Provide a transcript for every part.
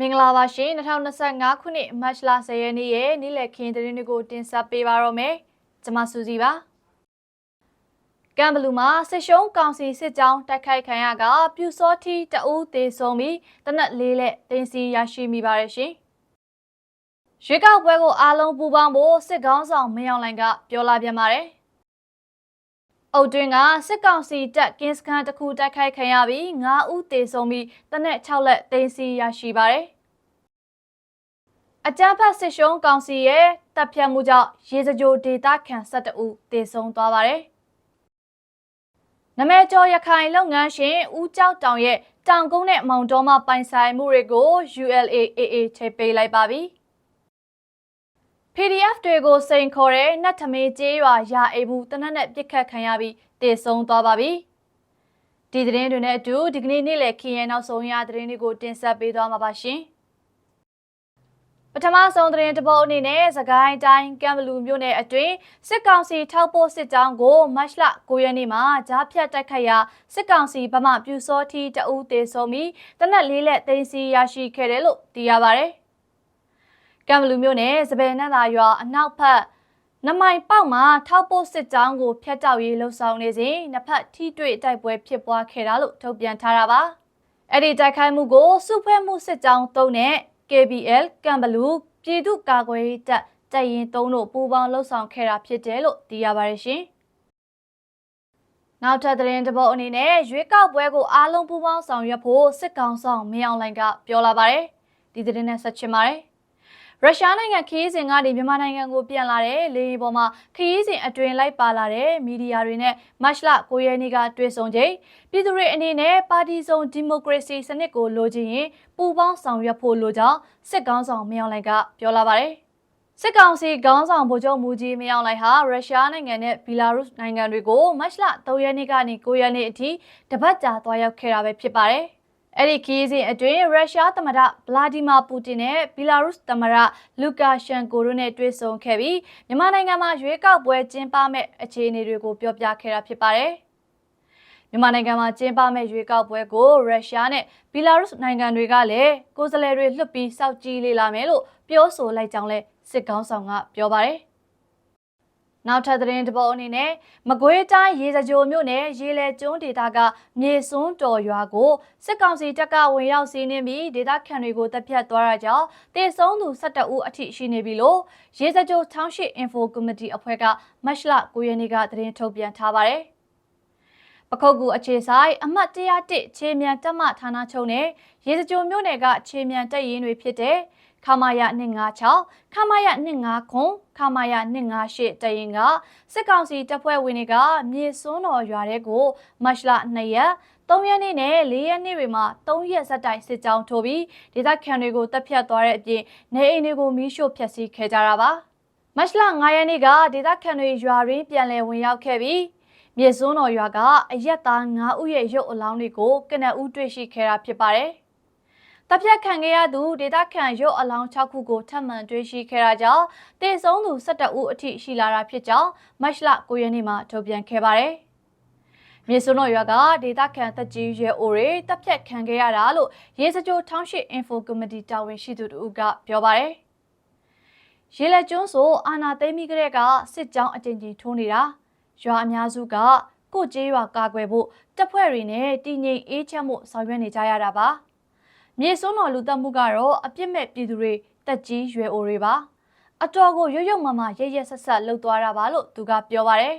မင်္ဂလာပါရှင်2025ခုနှစ်မတ်လ10ရက်နေ့ရဲ့နေ့လည်ခင်းသတင်းတွေကိုတင်ဆက်ပေးပါရမယ်ကျွန်မစူစီပါကမ်ဘလူးမှာစစ်ရှုံးကောင်စီစစ်ကြောင်းတိုက်ခိုက်ခံရကပြူစောထီတအူးသေးဆုံးပြီးတနက်လေးလက်တင်စီရရှိမိပါတယ်ရှင်ရွေးကောက်ပွဲကိုအားလုံးပူးပေါင်းဖို့စစ်ကောင်းဆောင်မင်းအောင်လှိုင်ကပြောလာပြန်ပါတယ် အုတ်တွင်းကစစ်ကောင်စီတပ်ကင်းစခန်းတစ်ခုတိုက်ခိုက်ခံရပြီး9ဦးသေဆုံးပြီးတနက်6လက်သိမ်းဆီးရရှိပါတယ်။အကြမ်းဖက်စစ်ရှုံးကောင်စီရဲ့တပ်ဖြတ်မှုကြောင့်ရေစကြိုဒေသခံ12ဦးသေဆုံးသွားပါတယ်။နမဲကျော်ရခိုင်လုပ်ငန်းရှင်ဦးကျောက်တောင်ရဲ့တောင်ကုန်းနဲ့မောင်တော်မပိုင်ဆိုင်မှုတွေကို ULAAA ထိပေးလိုက်ပါပြီ။ PDF တွေကိုစိန်ခေါ်တဲ့နတ်ထမေးကျေးရွာရာအိမ်မှုတနက်နဲ့ပြစ်ခတ်ခံရပြီးတည်ဆုံသွားပါပြီ။ဒီသတင်းတွေနဲ့အတူဒီကနေ့နေ့လည်ခင်းရဲ့နောက်ဆုံးရသတင်းတွေကိုတင်ဆက်ပေးသွားမှာပါရှင်။ပထမဆုံးသတင်းတစ်ပုဒ်အနေနဲ့သခိုင်းတိုင်းကံဘလူမြို့နယ်အတွင်းစစ်ကောင်စီထောက်ပို့စစ်ကြောင်းကိုမတ်လ9ရက်နေ့မှာကြားဖြတ်တိုက်ခိုက်ရာစစ်ကောင်စီဗမာပြူစောထီတအူးတေဆုံးပြီးတနက်လေးလက်သိမ်းစီရရှိခဲ့တယ်လို့သိရပါဗျ။ ကံဘလူမျိုးနဲ့စပယ်နတ်သာရွာအနောက်ဖက်နမိုင်ပေါက်မှာထောက်ပို့စစ်ကြောင်းကိုဖျက်တောက်ရေးလှုံ့ဆော်နေစဉ်နှစ်ဖက်ထိတွေ့တိုက်ပွဲဖြစ်ပွားခဲ့တာလို့ထုတ်ပြန်ထားတာပါအဲ့ဒီတိုက်ခိုက်မှုကိုစုဖွဲ့မှုစစ်ကြောင်းသုံးတဲ့ KBL ကံဘလူပြည်သူ့ကာကွယ်ရေးတပ်တပ်ရင်သုံးတို့ပူးပေါင်းလှုပ်ဆောင်ခဲ့တာဖြစ်တယ်လို့သိရပါတယ်ရှင်နောက်ထပ်သတင်းတစ်ပုဒ်အနေနဲ့ရွေးကောက်ပွဲကိုအားလုံးပူးပေါင်းဆောင်ရွက်ဖို့စစ်ကောင်ဆောင်မင်းအောင်လှိုင်ကပြောလာပါတယ်ဒီသတင်းနဲ့ဆက်ချင်ပါတယ် ရုရှားနိုင်ငံခရီးစဉ်ကနေမြန်မာနိုင်ငံကိုပြန်လာတဲ့လေယာဉ်ပေါ်မှာခရီးစဉ်အတွင်လိုက်ပါလာတဲ့မီဒီယာတွေနဲ့မတ်လ9ရက်နေ့ကတွေ့ဆုံချိန်ပြည်သူတွေအနေနဲ့ပါတီစုံဒီမိုကရေစီစနစ်ကိုလိုချင်ရင်ပူးပေါင်းဆောင်ရွက်ဖို့လိုကြောင်းစစ်ကောင်းဆောင်မင်းအောင်လှိုင်ကပြောလာပါတယ်။စစ်ကောင်စီခေါင်းဆောင်ဗိုလ်ချုပ်မူကြီးမင်းအောင်လှိုင်ဟာရုရှားနိုင်ငံနဲ့ဘီလာရုစ်နိုင်ငံတွေကိုမတ်လ3ရက်နေ့ကနေ9ရက်နေ့အထိတပတ်ကြာသွားရောက်ခဲ့တာပဲဖြစ်ပါတယ်။ အဲ့ဒီခီးစဉ်အတွင်းရုရှားသမ္မတဗလာဒီမာပူတင်နဲ့ဘီလာရုစ်သမ္မတလူကာရှန်ကိုတို့နဲ့တွေ့ဆုံခဲ့ပြီးမြန်မာနိုင်ငံမှာရွေးကောက်ပွဲကျင်းပမဲ့အခြေအနေတွေကိုပြောပြခဲ့တာဖြစ်ပါတယ်။မြန်မာနိုင်ငံမှာကျင်းပမဲ့ရွေးကောက်ပွဲကိုရုရှားနဲ့ဘီလာရုစ်နိုင်ငံတွေကလည်းကိုယ်စားလှယ်တွေလွှတ်ပြီးစောင့်ကြည့်လေလာမယ်လို့ပြောဆိုလိုက်ကြောင်းလဲစစ်ကောင်းဆောင်ကပြောပါတယ်။ နောက်ထပ်သတင်းတစ်ပုဒ်အနေနဲ့မကွေးတိုင်းရေစကြိုမြို့နယ်ရေလဲကျွန်းဒေသကမြေစွန်းတော်ရွာကိုစစ်ကောင်စီတပ်ကဝင်ရောက်စီးနင်းပြီးဒေသခံတွေကိုတပ်ဖြတ်သွားတာကြောင့်တေဆုံးသူ12ဦးအထိရှိနေပြီလို့ရေစကြို Township Info Committee အဖွဲ့ကမတ်လ9ရက်နေ့ကသတင်းထုတ်ပြန်ထားပါတယ်ပခုတ်ကူအခြေဆိုင်အမှတ်101ခြေမြန်တက်မဌာနချုပ်နဲ့ရေစကြိုမြို့နယ်ကခြေမြန်တက်ရင်တွေဖြစ်တဲ့ ခမာယ256ခမာယ25ခွန်ခမာယ258တရင်ကစစ်ကောင်စီတပ်ဖွဲ့ဝင်တွေကမြေစွန်းတော်ရွာတဲ့ကိုမတ်လ2ရက်3ရက်နေ့နဲ့4ရက်နေ့တွေမှာ3ရက်ဆက်တိုက်စစ်ကြောင်းထိုးပြီးဒေသခံတွေကိုတပ်ဖြတ်သွားတဲ့အပြင်နေအိမ်တွေကိုမီးရှို့ဖျက်ဆီးခဲ့ကြတာပါမတ်လ9ရက်နေ့ကဒေသခံတွေရွာရင်းပြန်လည်ဝင်ရောက်ခဲ့ပြီးမြေစွန်းတော်ရွာကအရက်သား9ဦးရဲ့ရုပ်အလောင်းတွေကိုကနအူးတွေ့ရှိခဲ့တာဖြစ်ပါတယ်။ တပ်ဖြတ်ခံခဲ့ရသူဒေတာခန်ရုပ်အလောင်း6ခုကိုထပ်မံတွေ့ရှိခဲ့တာကြောင့်တေဆုံးသူ12ဦးအထိရှိလာတာဖြစ်ကြောင်းမတ်လ9ရက်နေ့မှာထုတ်ပြန်ခဲ့ပါတယ်။မြေစွန်းတော်ရွာကဒေတာခန်တက်ကြီးရဲအိုတွေတပ်ဖြတ်ခံခဲ့ရတာလို့ရေစကြို Township Info Committee တာဝန်ရှိသူတို့ကပြောပါတယ်။ရေလက်ကျွန်းဆိုအာနာသိမ်းပြီးကလေးကစစ်ကြောင်းအကြိမ်ကြိမ်ထိုးနေတာရွာအများစုကကိုကျေးရွာကာကွယ်ဖို့တပ်ဖွဲ့တွေနဲ့တည်ငြိမ်အေးချမ်းမှုဆောင်ရွက်နေကြရတာပါ။ မြေစွန်းတော်လူသက်မှုကတော့အပြစ်မဲ့ပြည်သူတွေတက်ကြီးရွယ်အိုတွေပါအတော်ကိုရွရွမမရရဆက်ဆက်လှုပ်သွားတာပါလို့သူကပြောပါတယ်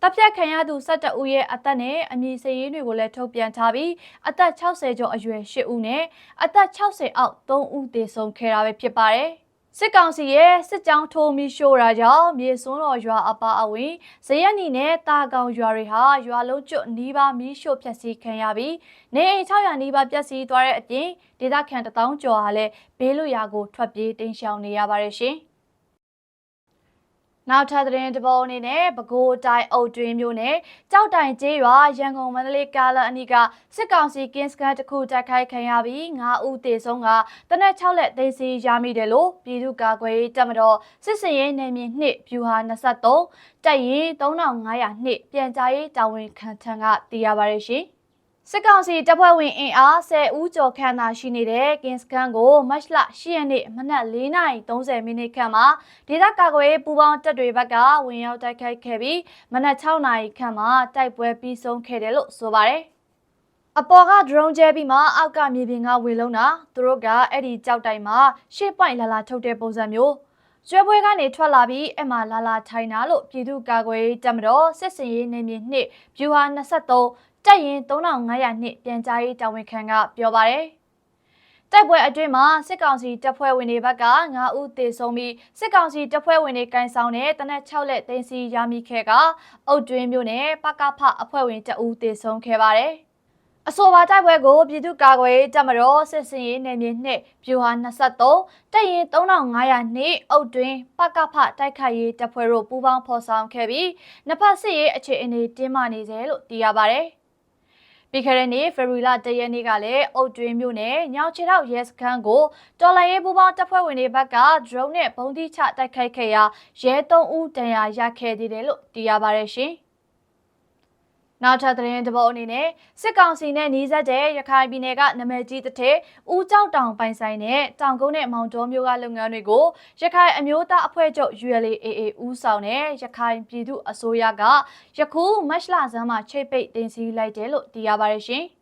တပ်ဖြတ်ခံရသူ12ဦးရဲ့အသက်နဲ့အမည်စရေးတွေကိုလည်းထုတ်ပြန်ထားပြီးအသက်60ကျော်အရွယ်10ဦးနဲ့အသက်60အောက်3ဦးသေဆုံးခဲ့တာပဲဖြစ်ပါတယ် စစ်ကောင်စီရဲ့စစ်ကြောင်းထိုးမီရှို့တာကြောင့်မြေစွန်းတော်ရွာအပါအဝင်ဇယက်နီနဲ့တာကောင်ရွာတွေဟာရွာလုံးကျွတ်နီးပါးမီးရှို့ဖျက်ဆီးခံရပြီးနေအိမ်600နီးပါးပျက်စီးသွားတဲ့အပြင်ဒေသခံတထောင်ကျော်ဟာလည်းဘေးလွတ်ရာကိုထွက်ပြေးတိမ်းရှောင်နေရပါတယ်ရှင်။ နောက်ထပ်သတင်းတပုတ်အနေနဲ့ပဲခူးတိုင်းအုတ်တွင်းမြို့နယ်ကြောက်တိုင်ကျေးရွာရန်ကုန်မန္တလေးကားလန်အနီးကစစ်ကောင်စီကင်းစကန်တစ်ခုတိုက်ခိုက်ခံရပြီး9ဦးသေဆုံးကတနက်6လက်သိစီရမိတယ်လို့ပြည်သူ့ကာကွယ်ရေးတပ်မတော်စစ်စင်ရေးနယ်မြေ2ဗျူဟာ23တပ်ရင်း3500နှစ်ပြန်ကြားရေးတာဝန်ခံထံကသိရပါတယ်ရှင်။ စစ်ကောင်စီတပ်ဖွဲ့ဝင်အင်အား10ဦးကျော်ခန့်သာရှိနေတဲ့ကင်စကန်ကိုမတ်လ10ရက်နေ့မနက်4:30မိနစ်ခန့်မှာဒေသကာကွယ်ရေးပူးပေါင်းတပ်တွေဘက်ကဝင်ရောက်တိုက်ခိုက်ခဲ့ပြီးမနက်6နာရီခန့်မှာတိုက်ပွဲပြီးဆုံးခဲ့တယ်လို့ဆိုပါတယ်။အပေါ်က drone ကျဲပြီးမှအောက်ကမြေပြင်ကဝေလုံးတာသူတို့ကအဲ့ဒီကြောက်တိုင်မှာရှေ့ပွိုင်လာလာထုတ်တဲ့ပုံစံမျိုးကျွဲပွဲကနေထွက်လာပြီးအမှလာလာထိုင်တာလို့ပြည်သူ့ကာကွယ်ရေးတပ်မတော်စစ်စင်ရေးနေမြေနှစ်ဗျူဟာ23 တက်ရင်3500နှစ်ပြန်ကြားရေးတာဝန်ခံကပြောပါတယ်။တိုက်ပွဲအတွင်းမှာစစ်ကောင်စီတပ်ဖွဲ့ဝင်တွေဘက်က9ဦးသေဆုံးပြီးစစ်ကောင်စီတပ်ဖွဲ့ဝင်တွေကင်ဆောင်တဲ့တနက်6လက်တင်စီရမိခဲ့ကအုတ်တွင်းမျိုးနဲ့ပကဖအဖွဲ့ဝင်တအဦးသေဆုံးခဲ့ပါတယ်။အဆိုပါတိုက်ပွဲကိုပြည်သူ့ကာကွယ်ရေးတပ်မတော်စစ်စင်ရေးနယ်မြေနှစ်ဗျူဟာ23တပ်ရင်3500နှစ်အုတ်တွင်းပကဖတိုက်ခိုက်ရေးတပ်ဖွဲ့တို့ပူးပေါင်းဖော်ဆောင်ခဲ့ပြီးနှစ်ဖက်စစ်ရေးအခြေအနေတင်းမာနေတယ်လို့သိရပါတယ်။ ပြီးခဲ့တဲ့နေ့ဖေဖော်ဝါရီလ၁ရက်နေ့ကလည်းအုတ်တွင်းမြို့နယ်ညောင်ချေတောက်ရဲစခန်းကိုတော်လိုင်းရေးပူပေါင်းတပ်ဖွဲ့ဝင်တွေဘက်က drone နဲ့ပုံသီးချတိုက်ခိုက်ခဲ့ရာရဲ၃ဦးတန်ရာရခဲ့သေးတယ်လို့သိရပါတယ်ရှင်။ နောက်ထပ်သတင်းတစ်ပုဒ်အနေနဲ့စစ်ကောင်စီနဲ့နှီးစပ်တဲ့ရခိုင်ပြည်နယ်ကနမယ်ကြီးတစ်ထည်ဦးကြောက်တောင်ပိုင်ဆိုင်တဲ့တောင်ကုန်းနဲ့မောင်တော်မျိုးကလုပ်ငန်းတွေကိုရခိုင်အမျိုးသားအဖွဲ့ချုပ် ULAA ဦးဆောင်တဲ့ရခိုင်ပြည်သူအစိုးရကယခုမတ်လဆန်းမှာချိတ်ပိတ်တင်စီလိုက်တယ်လို့သိရပါတယ်ရှင်။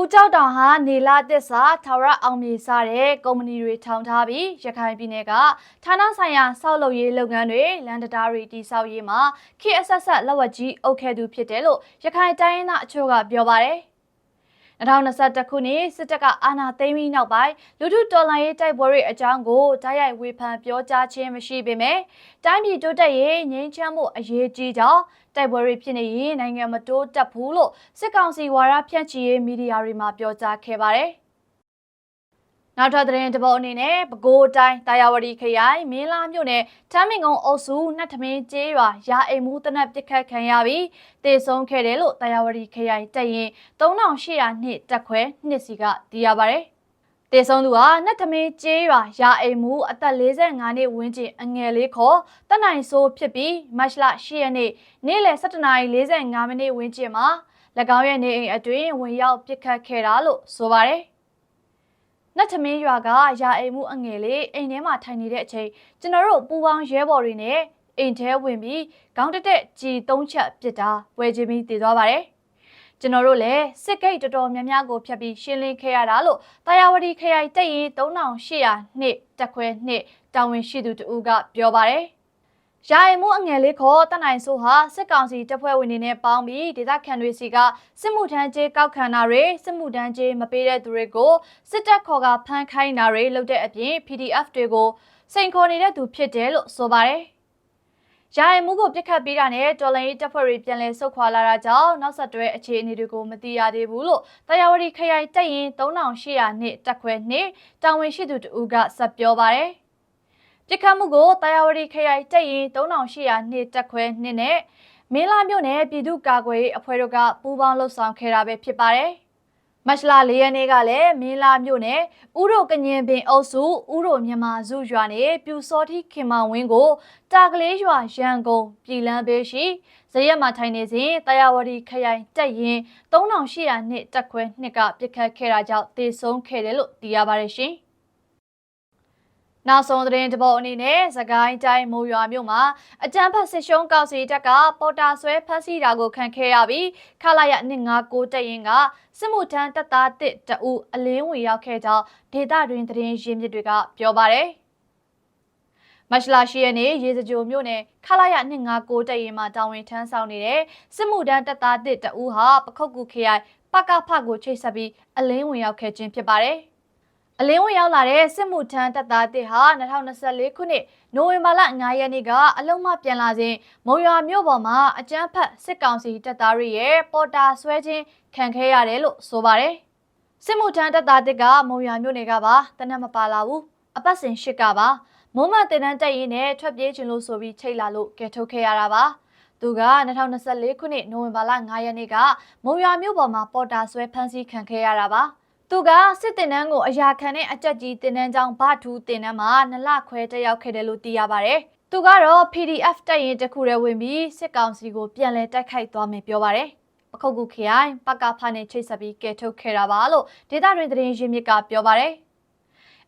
ဦးကြောက်တောင်ဟာနေလာသစ္စာထာဝရအောင်မြေစတဲ့ကုမ္ပဏီတွေထောင်ထားပြီးရခိုင်ပြည်နယ်ကဌာနဆိုင်ရာဆောက်လုပ်ရေးလုပ်ငန်းတွေလန်တတားတွေတည်ဆောက်ရေးမှာခေတ်အဆက်ဆက်လက်ဝက်ကြီးအုပ်ခဲ့သူဖြစ်တယ်လို့ရခိုင်တိုင်းရင်းသားအချို့ကပြောပါတယ် 2021ခုနှစ်စစ်တပ်ကအာဏာသိမ်းပြီးနောက်ပိုင်းလူထုတော်လှန်ရေးတိုက်ပွဲတွေအကြောင်းကိုတိုက်ရိုက်ဝေဖန်ပြောကြားခြင်းမရှိပေမဲ့တိုင်းပြည်တိုးတက်ရေးငြိမ်းချမ်းမှုအရေးကြီးကြောင်းတိုက်ပွဲတွေဖြစ်နေရင်နိုင်ငံမတိုးတက်ဘူးလို့စစ်ကောင်စီဝါဒဖြန့်ချီရေးမီဒီယာတွေမှာပြောကြားခဲ့ပါတယ်။ နောက်ထပ်သတင်းတစ်ပုဒ်အနေနဲ့ပဲခူးတိုင်းတာယာဝတီခရိုင်မင်းလာမြို့နယ်ထမ်းမင်ကုန်းအုပ်စုနှတ်ထမင်းကျေးရွာရာအိမ်မူတနက်ပစ်ခတ်ခံရပြီးတေဆုံးခဲ့တယ်လို့တာယာဝတီခရိုင်တပ်ရင်3800နှစ်တက်ခွဲနှစ်စီကသိရပါဗျ။တေဆုံးသူဟာနှတ်ထမင်းကျေးရွာရာအိမ်မူအသက်45နှစ်ဝန်းကျင်အငယ်လေးခေါ်တနိုင်ဆိုးဖြစ်ပြီးမတ်လ10ရက်နေ့နေ့လယ်7:45မိနစ်ဝန်းကျင်မှာ၎င်းရဲ့နေအိမ်အတွင်းဝင်ရောက်ပစ်ခတ်ခဲ့တာလို့ဆိုပါတယ်။ နတ်သမင်းရွာကရာအိမ်မှုအငယ်လေးအိမ်ထဲမှာထိုင်နေတဲ့အချိန်ကျွန်တော်တို့ပူပေါင်းရဲဘော်တွေနဲ့အိမ်ထဲဝင်ပြီးခေါင်းတက်တက်ကြီးသုံးချက်ပစ်တာဝဲချင်းပြီးတည်သွားပါတယ်ကျွန်တော်တို့လည်းစစ်ကိတ်တော်တော်များများကိုဖျက်ပြီးရှင်းလင်းခဲ့ရတာလို့တာယာဝတီခရိုင်တပ်ရင်3800နှစ်တက်ခွဲနှစ်တာဝန်ရှိသူတူကပြောပါတယ် ရာအိမ်မှုအငယ်လေးခေါ်တနိုင်ဆိုဟာစစ်ကောင်စီတပ်ဖွဲ့ဝင်တွေနဲ့ပေါင်းပြီးဒေသခံတွေစီကစစ်မှုထမ်းကျေးကောက်ခံတာတွေစစ်မှုထမ်းကျေးမပေးတဲ့သူတွေကိုစစ်တပ်ခေါ်ကဖမ်းခိုင်းတာတွေလုပ်တဲ့အပြင် PDF တွေကိုစိန်ခေါ်နေတဲ့သူဖြစ်တယ်လို့ဆိုပါတယ်။ရာအိမ်မှုကိုပြစ်ခတ်ပေးတာနဲ့တော်လိုင်းတပ်ဖွဲ့တွေပြန်လည်ဆုတ်ခွာလာတာကြောင့်နောက်ဆက်တွဲအခြေအနေတွေကိုမသိရသေးဘူးလို့တရားဝတီခရိုင်တပ်ရင်3800နှစ်တက်ခွဲနှစ်တာဝန်ရှိသူတူကဆက်ပြောပါတယ်။ ပြစ်ခတ်မှုကိုတာယာဝတီခရိုင်တပ်ရင်3800နှစ်တက်ခွဲနှစ်နဲ့မင်းလာမြို့နယ်ပြည်သူ့ကာကွယ်ရေးအဖွဲ့တို့ကပူးပေါင်းလှုပ်ဆောင်ခဲ့တာပဲဖြစ်ပါတယ်။မတ်လ၄ရက်နေ့ကလည်းမင်းလာမြို့နယ်ဥရိုကညင်ပင်အုပ်စုဥရိုမြန်မာစုရွာနယ်ပြူစောတိခင်မဝင်းကိုတာကလေးရွာရန်ကုန်ပြည်လန်းဘေးရှိဇရက်မှာထိုင်နေစဉ်တာယာဝတီခရိုင်တပ်ရင်3800နှစ်တက်ခွဲနှစ်ကပြစ်ခတ်ခဲ့တာကြောင့်တေဆုံးခဲ့တယ်လို့သိရပါတယ်ရှင်။ နောက်ဆုံးသတင်းတပုတ်အနေနဲ့သကိုင်းတိုင်းမိုးရွာမြို့မှာအကြမ်းဖက်စစ်ရှုံးကောက်စီတပ်ကပေါ်တာဆွဲဖမ်းဆီးတာကိုခံခဲ့ရပြီးခလာရ159တပ်ရင်ကစစ်မှုထမ်းတပ်သားတစ်တအူအလင်းဝင်ရောက်ခဲ့ကြောင်းဒေတာတွင်သတင်းရင်းမြစ်တွေကပြောပါတယ်မတ်လရှိရနေ့ရေစကြိုမြို့နယ်ခလာရ159တပ်ရင်မှာတာဝန်ထမ်းဆောင်နေတဲ့စစ်မှုထမ်းတပ်သားတစ်တအူဟာပခုတ်ကူခရိုင်ပကဖကိုချိတ်ဆက်ပြီးအလင်းဝင်ရောက်ခဲ့ခြင်းဖြစ်ပါတယ်။ အလင်းဝင်ရောက်လာတဲ့စစ်မှုထမ်းတပ်သားတစ်ဟာ2024ခုနှစ်နိုဝင်ဘာလ9ရက်နေ့ကအလုံးမပြန်လာစဉ်မုံရွာမြို့ပေါ်မှာအကြမ်းဖက်စစ်ကောင်စီတပ်သားတွေရဲ့ပေါ်တာဆွဲခြင်းခံခဲ့ရတယ်လို့ဆိုပါတယ်။စစ်မှုထမ်းတပ်သားတစ်ကမုံရွာမြို့နယ်ကပါတနက်မပါလာဘူးအပတ်စဉ်ရှစ်ကပါမုံမတင်တန်းတက်ရင်နဲ့ထွက်ပြေးခြင်းလို့ဆိုပြီးချိတ်လာလို့ကဲထုတ်ခဲ့ရတာပါ။သူက2024ခုနှစ်နိုဝင်ဘာလ9ရက်နေ့ကမုံရွာမြို့ပေါ်မှာပေါ်တာဆွဲဖမ်းဆီးခံခဲ့ရတာပါ။ သူကစစ်တင်နန်းကိုအရာခံတဲ့အကြက်ကြီးတင်နန်းကြောင်းဗထူးတင်နန်းမှာနလခွဲတက်ရောက်ခဲ့တယ်လို့သိရပါတယ်။သူကတော့ PDF တက်ရင်တခုတည်းဝင်ပြီးစစ်ကောင်စီကိုပြန်လည်တိုက်ခိုက်သွားမယ်ပြောပါတယ်။ပခုတ်ကူခရိုင်ပကဖာနဲ့ချိတ်ဆက်ပြီးကယ်ထုတ်ခဲ့တာပါလို့ဒေသတွင်သတင်းရင်းမြစ်ကပြောပါတယ်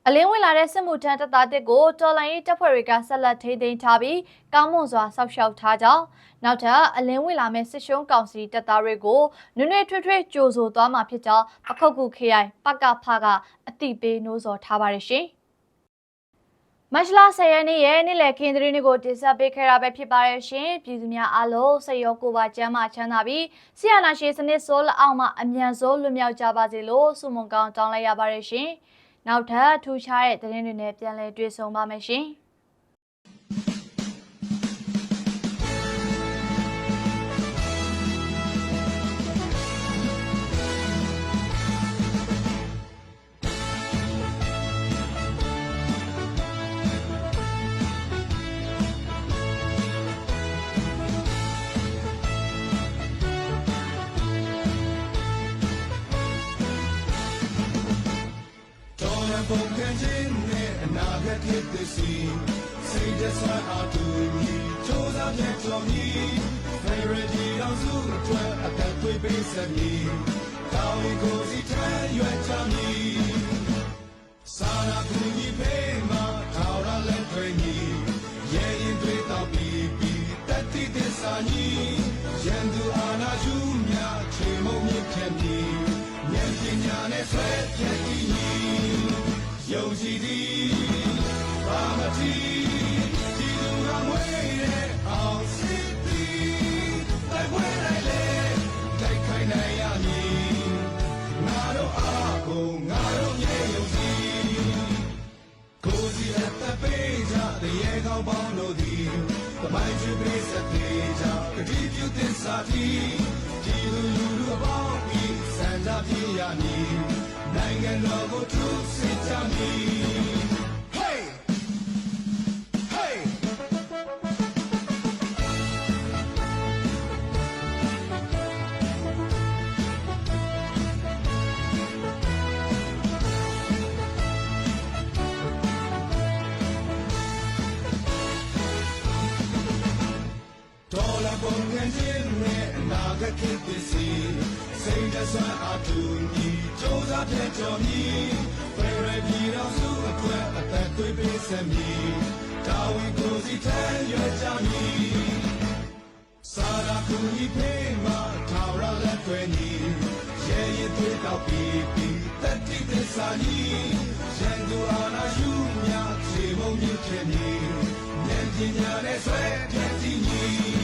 အလင်းဝင်လာတဲ့စစ်မှုထမ်းတပ်သားတစ်ကိုတော်လိုင်းရေးတပ်ဖွဲ့တွေကဆက်လက်ထိန်းသိမ်းထားပြီးကောင်းမွန်စွာစောင့်ရှောက်ထားကြောင်းနောက်ထပ်အလင်းဝင်လာမဲ့စစ်ရှုံးကောင်စီတပ်သားတွေကိုနွေ့နွေ့ထွေးထွေးကြိုဆိုသွားမှာဖြစ်ကြောင်းပခုတ်ကူခရိုင်ပကဖကအတိပေးနှိုးဆော်ထားပါတယ်ရှင်မတ်လ10ရက်နေ့ရဲ့နေ့လည်ခင်းသတင်းတွေကိုတင်ဆက်ပေးခဲ့တာပဲဖြစ်ပါရဲ့ရှင်ပြည်သူများအားလုံးစိတ်ရောကိုယ်ပါကျန်းမာချမ်းသာပြီးဆရာနာရှင်စနစ်စိုးလက်အောက်မှာအမြန်ဆုံးလွတ်မြောက်ကြပါစေလို့ဆုမွန်ကောင်းတောင်းလိုက်ရပါတယ်ရှင် နောက်ထပ်ထူးခြားတဲ့သတင်းတွေနဲ့ပြန်လည်တွေ့ဆုံပါမယ်ရှင် ခံခြင်းနဲ့အနာဂတ်ဖြစ်သည်စီစိတ်တဆွမ်းအားတူညီချိုးစားပြတ်တော်မီဖေရဒီအောင်စုအတွက်အသက်သွေးပေးဆက်မည်ကောင်းကိုစီထမ်းရွက်ချမည်စာနာကူညီပေးမှာထောက်ရလက်တွေညီရဲ့ရင်တွေတော့ပြီးပြီးတတိသစ္စာညီရန်သူအာနာယူမြချေမုံမြင့်ခဲ့မည်ဉာဏ်ပညာနဲ့ဆွဲပြည့်တ ပြုသစ္စာတီဒီလူလူတို့ပေါင်းပြီးစံကြပြရမည်နိုင်ငံတော်ကိုထုစစ်ကြမည် Hey! Hey! ဒေါ်လာပုံငန်းခြင်း နဲ့အနာဂတ်ဖြစ်သည်စီစိတ်တဆွမ်းအားတူညီကြိုးစားပြတ်တော်မီဖရဒီတော်စုအတွက်အသက်သွေးပေးဆက်မည်တာဝန်ကိုစီထမ်းရွက်ကြမည်စာရာကူညီပေးမှာထာဝရလက်တွေညီရဲရင်သွေးတောက်ပြီးပြီးတတိသစ္စာညီရန်သူအာနာယူမြခြေမုံမြင့်ခဲ့မည်ဉာဏ်ပညာနဲ့ဆွဲပြည့်တည်ညီ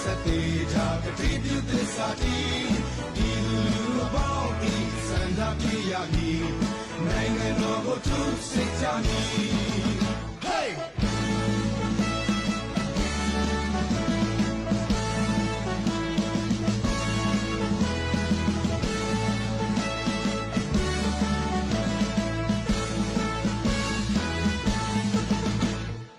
င်းချွေပေးဆက်သေးကြကတိပြုသစ္စာတီဒီလူလူအပေါင်းဤစံသာပြရမည်နိုင်ငံတော်ကိုထုစစ်ကြမည်